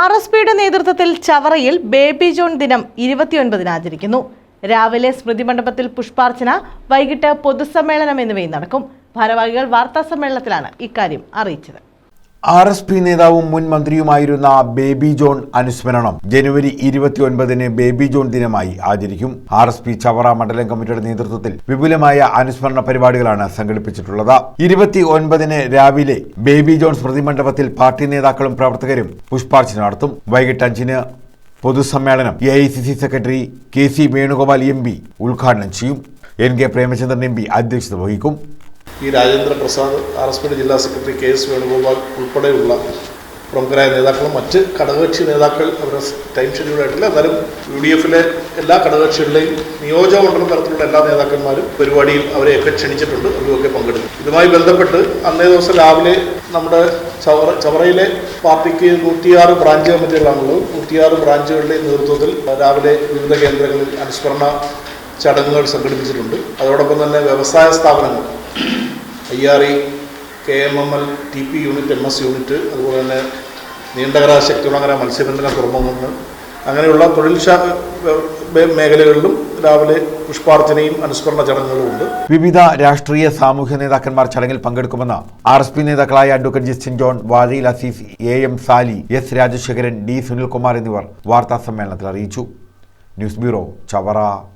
R S പിയുടെ നേതൃത്വത്തിൽ ചവറയിൽ baby John ദിനം ഇരുപത്തിയൊൻപതിന് ആചരിക്കുന്നു. രാവിലെ സ്മൃതി മണ്ഡപത്തിൽ പുഷ്പാർച്ചന വൈകിട്ട് പൊതുസമ്മേളനം എന്നിവയും നടക്കും. ഭാരവാഹികൾ വാർത്താ സമ്മേളനത്തിലാണ് ഇക്കാര്യം അറിയിച്ചത്. ആർ എസ് പി നേതാവും മുൻ മന്ത്രിയുമായിരുന്ന ബേബി ജോൺ അനുസ്മരണം ജനുവരി ഇരുപത്തിയൊൻപതിന് ബേബി ജോൺ ദിനമായി ആചരിക്കും. ആർ എസ് പി ചവറ മണ്ഡലം കമ്മിറ്റിയുടെ നേതൃത്വത്തിൽ വിപുലമായ അനുസ്മരണ പരിപാടികളാണ് സംഘടിപ്പിച്ചിട്ടുള്ളത്. ഇരുപത്തി ഒൻപതിന് രാവിലെ ബേബി ജോൺ സ്മൃതി മണ്ഡപത്തിൽ പാർട്ടി നേതാക്കളും പ്രവർത്തകരും പുഷ്പാർച്ചന നടത്തും. വൈകിട്ട് അഞ്ചിന് പൊതുസമ്മേളനം A I C C secretary K C Venugopal M P ഉദ്ഘാടനം ചെയ്യും. N K Premachandran M P അധ്യക്ഷത വഹിക്കും. ഈ രാജേന്ദ്ര പ്രസാദ് ആർ എസ് പിയുടെ ജില്ലാ സെക്രട്ടറി കെ എസ് വേണുഗോപാൽ ഉൾപ്പെടെയുള്ള പ്രമുഖരായ നേതാക്കളും മറ്റ് ഘടകകക്ഷി നേതാക്കൾ അവരുടെ ടൈം ഷെഡ്യൂളായിട്ടില്ല എന്നാലും യു ഡി എഫിലെ എല്ലാ ഘടകകക്ഷികളുടെയും നിയോജകമണ്ഡലം തരത്തിലുള്ള എല്ലാ നേതാക്കന്മാരും പരിപാടിയിൽ അവരെയൊക്കെ ക്ഷണിച്ചിട്ടുണ്ട്. അവരുമൊക്കെ പങ്കെടുക്കും. ഇതുമായി ബന്ധപ്പെട്ട് അന്നേ ദിവസം രാവിലെ നമ്മുടെ ചവറ ചവറയിലെ പാർട്ടിക്ക് നൂറ്റിയാറ് ബ്രാഞ്ച് കമ്മിറ്റികളാണുള്ളത്. നൂറ്റിയാറ് ബ്രാഞ്ചുകളുടെയും നേതൃത്വത്തിൽ രാവിലെ വിവിധ കേന്ദ്രങ്ങളിൽ അനുസ്മരണ ചടങ്ങുകൾ സംഘടിപ്പിച്ചിട്ടുണ്ട്. അതോടൊപ്പം തന്നെ വ്യവസായ സ്ഥാപനങ്ങൾ I R E K M M L T P unit M S unit അതുപോലെ തന്നെ നീണ്ടകര ശക്തികുളങ്ങര മത്സ്യബന്ധന തുറമുഖങ്ങൾ അങ്ങനെയുള്ള തൊഴിൽ മേഖലകളിലും രാവിലെ പുഷ്പാർച്ചനയും അനുസ്മരണ ചടങ്ങുകളും ഉണ്ട്. വിവിധ രാഷ്ട്രീയ സാമൂഹ്യ നേതാക്കന്മാർ ചടങ്ങിൽ പങ്കെടുക്കുമെന്ന് ആർ എസ് പി നേതാക്കളായ advocate Justin John വാദിൽ Azeez A M Sali S Rajasekharan D Sunilkumar എന്നിവർ വാർത്താ സമ്മേളനത്തിൽ അറിയിച്ചു. News bureau Chavara.